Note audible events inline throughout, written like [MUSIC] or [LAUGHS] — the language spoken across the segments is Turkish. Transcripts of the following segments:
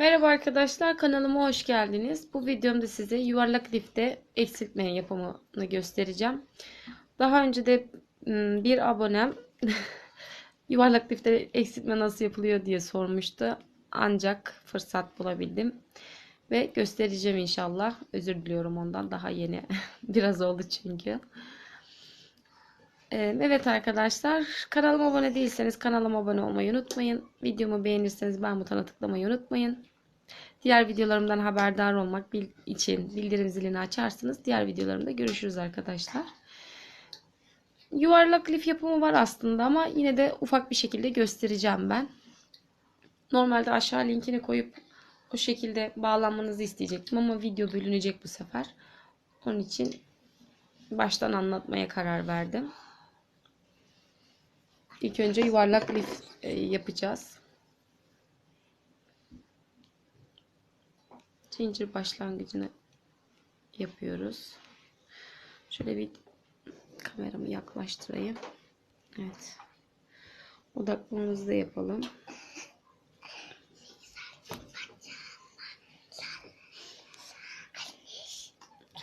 Merhaba arkadaşlar kanalıma hoş geldiniz. Bu videomda size yuvarlak lifte eksiltme yapımını göstereceğim. Daha önce de m, bir abonem [LAUGHS] yuvarlak lifte eksiltme nasıl yapılıyor diye sormuştu. Ancak fırsat bulabildim. Ve göstereceğim inşallah. Özür diliyorum ondan daha yeni. [LAUGHS] Biraz oldu çünkü. Evet arkadaşlar kanalıma abone değilseniz kanalıma abone olmayı unutmayın. Videomu beğenirseniz ben butona tıklamayı unutmayın. Diğer videolarımdan haberdar olmak için bildirim zilini açarsınız. Diğer videolarımda görüşürüz arkadaşlar. Yuvarlak lif yapımı var aslında ama yine de ufak bir şekilde göstereceğim ben. Normalde aşağı linkini koyup o şekilde bağlanmanızı isteyecektim ama video bölünecek bu sefer. Onun için baştan anlatmaya karar verdim. İlk önce yuvarlak lif e, yapacağız. Zincir başlangıcını yapıyoruz. Şöyle bir kameramı yaklaştırayım. Evet. Odaklamamızı da yapalım.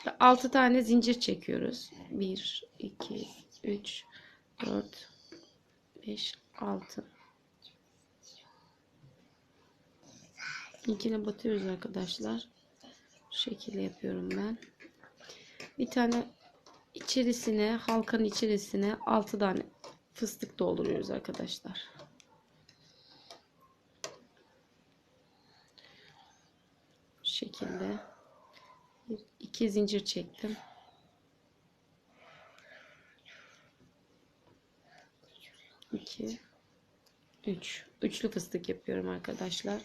Şöyle 6 tane zincir çekiyoruz. 1, 2, 3, 4, 5, 6. İlkine batıyoruz arkadaşlar. Şu şekilde yapıyorum ben. Bir tane içerisine, halkanın içerisine 6 tane fıstık dolduruyoruz arkadaşlar. Şu şekilde. Bir, iki zincir çektim. İki, üç. Üçlü fıstık yapıyorum arkadaşlar.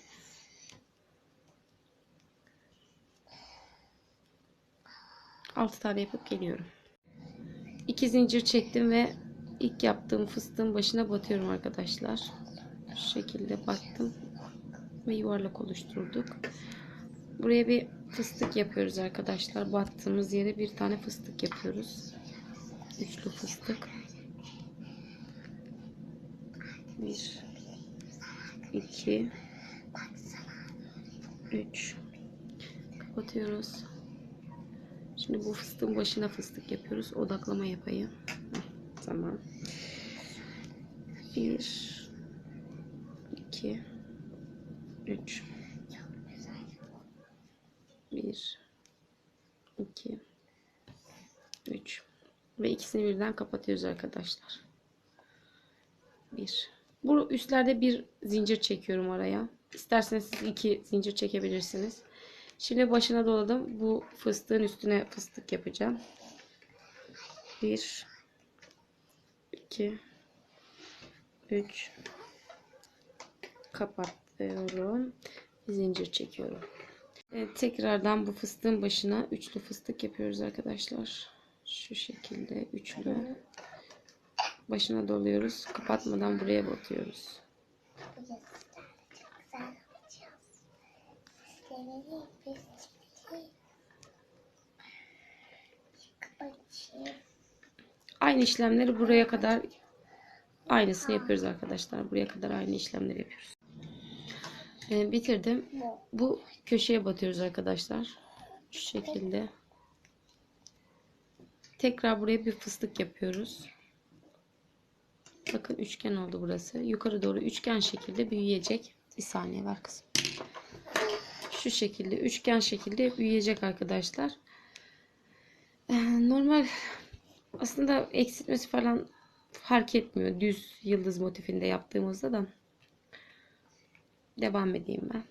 Altı tane yapıp geliyorum. İki zincir çektim ve ilk yaptığım fıstığın başına batıyorum arkadaşlar. Şu şekilde battım ve yuvarlak oluşturduk. Buraya bir fıstık yapıyoruz arkadaşlar. Battığımız yere bir tane fıstık yapıyoruz. Üçlü fıstık. Bir, iki, üç. Kapatıyoruz. Şimdi bu fıstığın başına fıstık yapıyoruz. Odaklama yapayım. Heh, tamam. Bir, iki, üç. Bir, iki, üç. Ve ikisini birden kapatıyoruz arkadaşlar. Bir. Bu üstlerde bir zincir çekiyorum araya. İsterseniz siz iki zincir çekebilirsiniz. Şimdi başına doladım. Bu fıstığın üstüne fıstık yapacağım. Bir, iki, üç. Kapatıyorum. Zincir çekiyorum. Evet, tekrardan bu fıstığın başına üçlü fıstık yapıyoruz arkadaşlar. Şu şekilde üçlü. Başına doluyoruz. Kapatmadan buraya batıyoruz. Aynı işlemleri buraya kadar aynısını yapıyoruz arkadaşlar. Buraya kadar aynı işlemleri yapıyoruz. Ee, bitirdim. Bu köşeye batıyoruz arkadaşlar. Şu şekilde. Tekrar buraya bir fıstık yapıyoruz. Bakın üçgen oldu burası. Yukarı doğru üçgen şekilde büyüyecek. Bir saniye ver kızım. Şu şekilde üçgen şekilde büyüyecek arkadaşlar. Ee, normal aslında eksiltmesi falan fark etmiyor. Düz yıldız motifinde yaptığımızda da. Devam edeyim ben.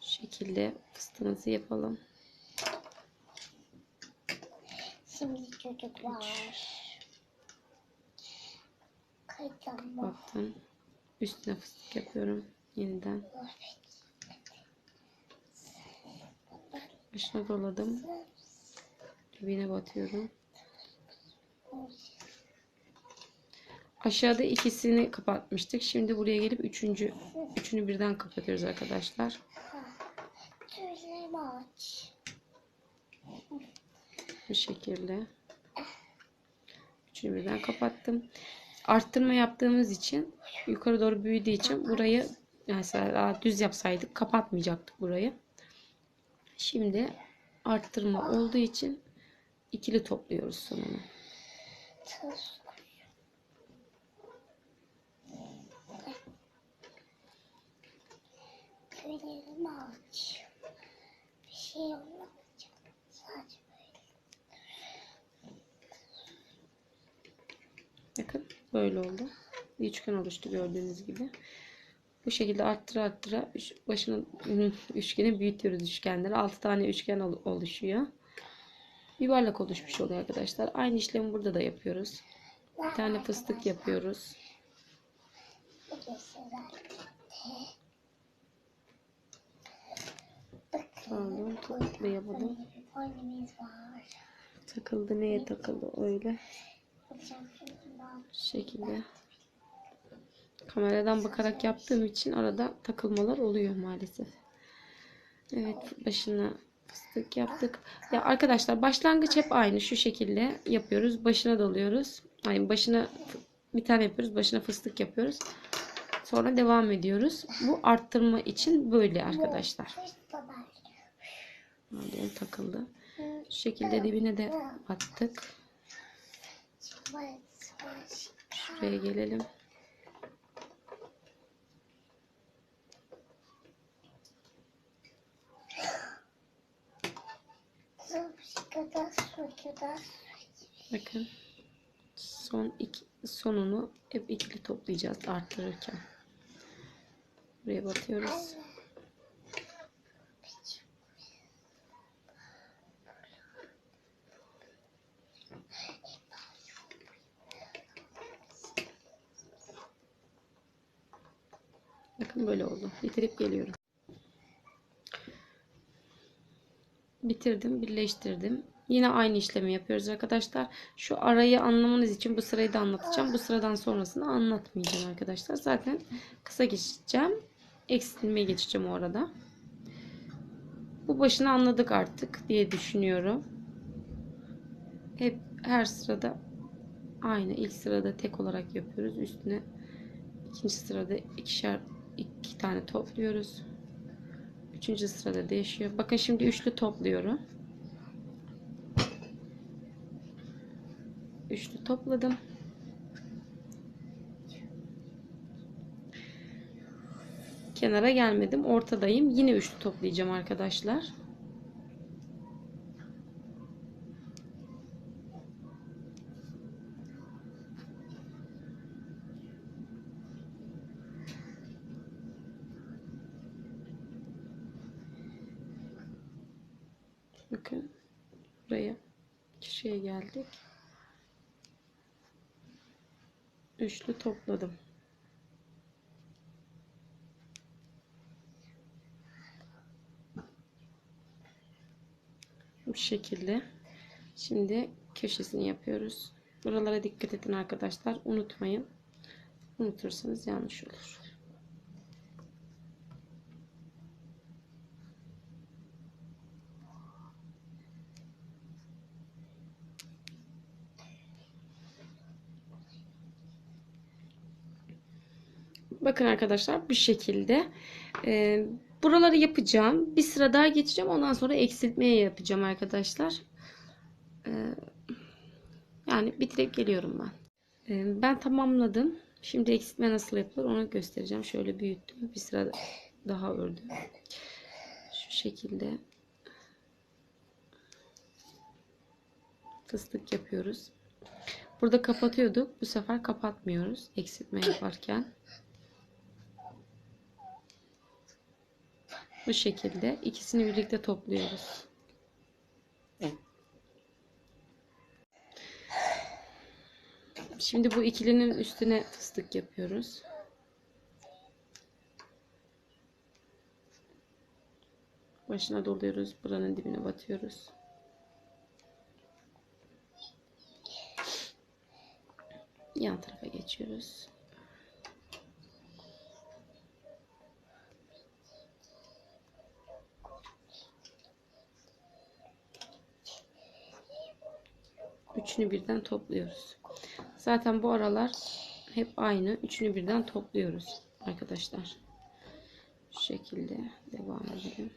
Şu şekilde fıstığımızı yapalım. Şimdi çocuklar. Baktım. Üstüne fıstık yapıyorum. Yeniden. Başına doladım. Dibine batıyorum. Aşağıda ikisini kapatmıştık. Şimdi buraya gelip üçüncü, üçünü birden kapatıyoruz arkadaşlar. Bu şekilde. Üçünü birden kapattım. Arttırma yaptığımız için yukarı doğru büyüdüğü için burayı mesela düz yapsaydık kapatmayacaktık burayı. Şimdi arttırma olduğu için ikili topluyoruz sonunu. Bir şey olmayacak. Sadece böyle. Bakın böyle oldu. Bir üçgen oluştu gördüğünüz gibi. Bu şekilde arttıra arttıra üç- başını üçgeni büyütüyoruz üçgenleri. 6 tane üçgen ol- oluşuyor. Yuvarlak oluşmuş oluyor arkadaşlar. Aynı işlemi burada da yapıyoruz. Bir tane fıstık yapıyoruz. Pardon var. Takıldı neye takıldı öyle. Şu şekilde. Kameradan bakarak yaptığım için arada takılmalar oluyor maalesef. Evet başına fıstık yaptık. Ya arkadaşlar başlangıç hep aynı şu şekilde yapıyoruz. Başına doluyoruz. Ay başına bir tane yapıyoruz. Başına fıstık yapıyoruz. Sonra devam ediyoruz. Bu arttırma için böyle arkadaşlar. Pardon takıldı. Şu şekilde dibine de battık. Şuraya gelelim. Bakın son iki, sonunu hep ikili toplayacağız arttırırken. Buraya batıyoruz. Böyle oldu. Bitirip geliyorum. Bitirdim, birleştirdim. Yine aynı işlemi yapıyoruz arkadaşlar. Şu arayı anlamanız için bu sırayı da anlatacağım. Bu sıradan sonrasını anlatmayacağım arkadaşlar. Zaten kısa geçeceğim. Eksiltmeye geçeceğim o arada. Bu başını anladık artık diye düşünüyorum. Hep her sırada aynı. ilk sırada tek olarak yapıyoruz. Üstüne ikinci sırada ikişer iki tane topluyoruz. Üçüncü sırada değişiyor. Bakın şimdi üçlü topluyorum. Üçlü topladım. Kenara gelmedim. Ortadayım. Yine üçlü toplayacağım arkadaşlar. Bakın buraya geldik. Üçlü topladım. Bu şekilde. Şimdi köşesini yapıyoruz. Buralara dikkat edin arkadaşlar. Unutmayın. Unutursanız yanlış olur. Bakın arkadaşlar bu şekilde. Ee, buraları yapacağım. Bir sıra daha geçeceğim. Ondan sonra eksiltmeye yapacağım arkadaşlar. Ee, yani bitirip geliyorum ben. Ee, ben tamamladım. Şimdi eksiltme nasıl yapılır onu göstereceğim. Şöyle büyüttüm. Bir sıra daha ördüm. Şu şekilde fıstık yapıyoruz. Burada kapatıyorduk. Bu sefer kapatmıyoruz. Eksiltme yaparken. Bu şekilde ikisini birlikte topluyoruz. Şimdi bu ikilinin üstüne fıstık yapıyoruz. Başına doluyoruz. Buranın dibine batıyoruz. Yan tarafa geçiyoruz. Üçünü birden topluyoruz. Zaten bu aralar hep aynı. Üçünü birden topluyoruz arkadaşlar. şekilde devam edelim.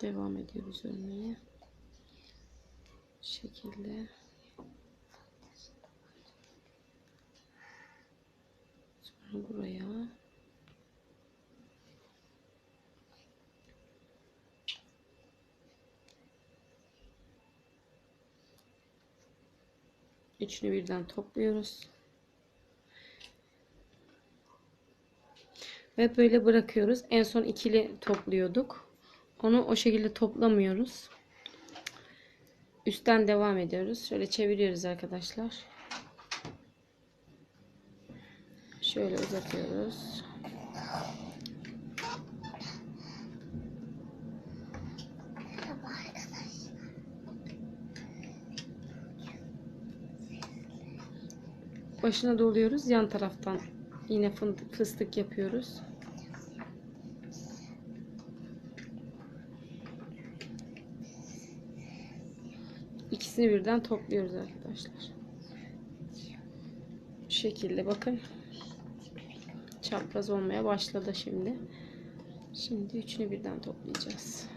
Devam ediyoruz örmeye. Şekilde. Sonra buraya. Üçünü birden topluyoruz. Ve böyle bırakıyoruz. En son ikili topluyorduk. Onu o şekilde toplamıyoruz. Üstten devam ediyoruz. Şöyle çeviriyoruz arkadaşlar. Şöyle uzatıyoruz. Başına doluyoruz. Yan taraftan yine fıstık yapıyoruz. İkisini birden topluyoruz arkadaşlar. Bu şekilde bakın. Çapraz olmaya başladı şimdi. Şimdi üçünü birden toplayacağız.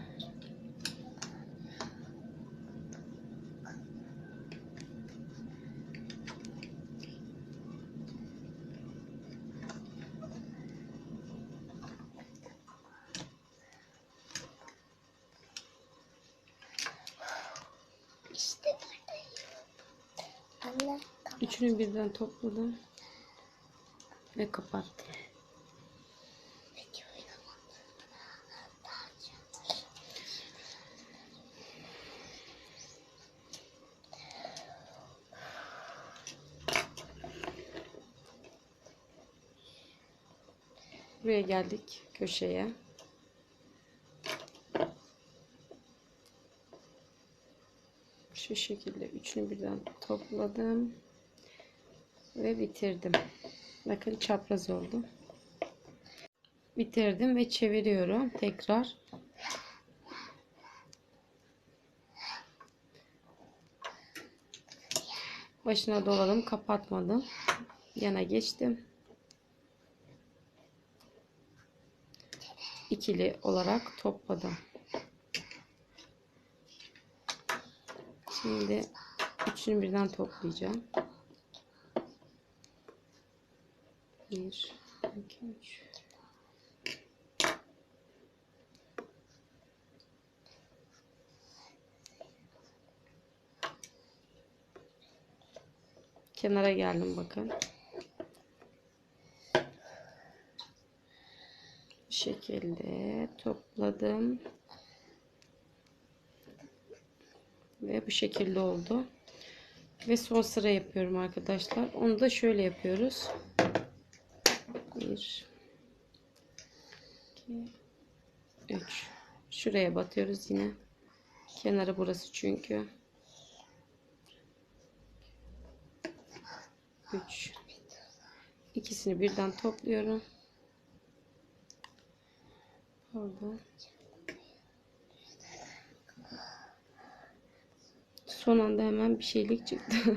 Anne kapat. Üçünü birden topladım. Ve kapattım. Buraya geldik köşeye. Şu şekilde üçünü birden topladım ve bitirdim. Bakın çapraz oldu. Bitirdim ve çeviriyorum tekrar. Başına doladım, kapatmadım. Yana geçtim. ikili olarak topladım. Şimdi üçünü birden toplayacağım. Bir, iki, üç. Kenara geldim bakın. Bu şekilde topladım. Ve bu şekilde oldu. Ve son sıra yapıyorum arkadaşlar. Onu da şöyle yapıyoruz. Bir, iki, üç. Şuraya batıyoruz yine. Kenarı burası çünkü. Üç. İkisini birden topluyorum. Pardon. Son anda hemen bir şeylik çıktı. [LAUGHS]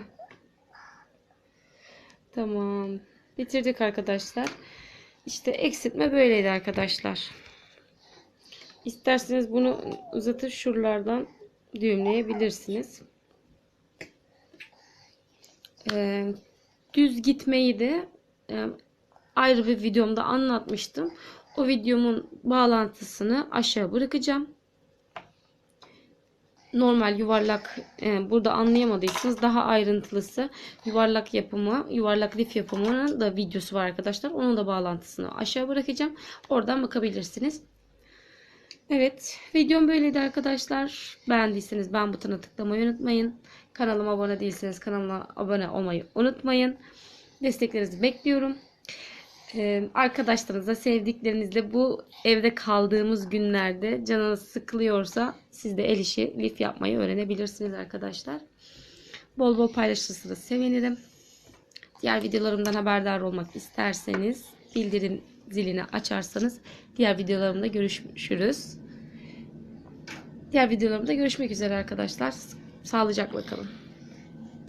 tamam. Bitirdik arkadaşlar. İşte eksiltme böyleydi arkadaşlar. İsterseniz bunu uzatıp şuralardan düğümleyebilirsiniz. Ee, düz gitmeyi de e, ayrı bir videomda anlatmıştım. O videomun bağlantısını aşağı bırakacağım. Normal yuvarlak e, burada anlayamadıysanız daha ayrıntılısı yuvarlak yapımı, yuvarlak lif yapımının da videosu var arkadaşlar. Onun da bağlantısını aşağı bırakacağım. Oradan bakabilirsiniz. Evet, videom böyleydi arkadaşlar. Beğendiyseniz beğen butonuna tıklamayı unutmayın. Kanalıma abone değilseniz kanalıma abone olmayı unutmayın. Desteklerinizi bekliyorum. Ee, arkadaşlarınızla, sevdiklerinizle bu evde kaldığımız günlerde canınız sıkılıyorsa siz de el işi lif yapmayı öğrenebilirsiniz arkadaşlar. Bol bol paylaşırsanız sevinirim. Diğer videolarımdan haberdar olmak isterseniz bildirim zilini açarsanız diğer videolarımda görüşürüz. Diğer videolarımda görüşmek üzere arkadaşlar. Sağlıcakla kalın.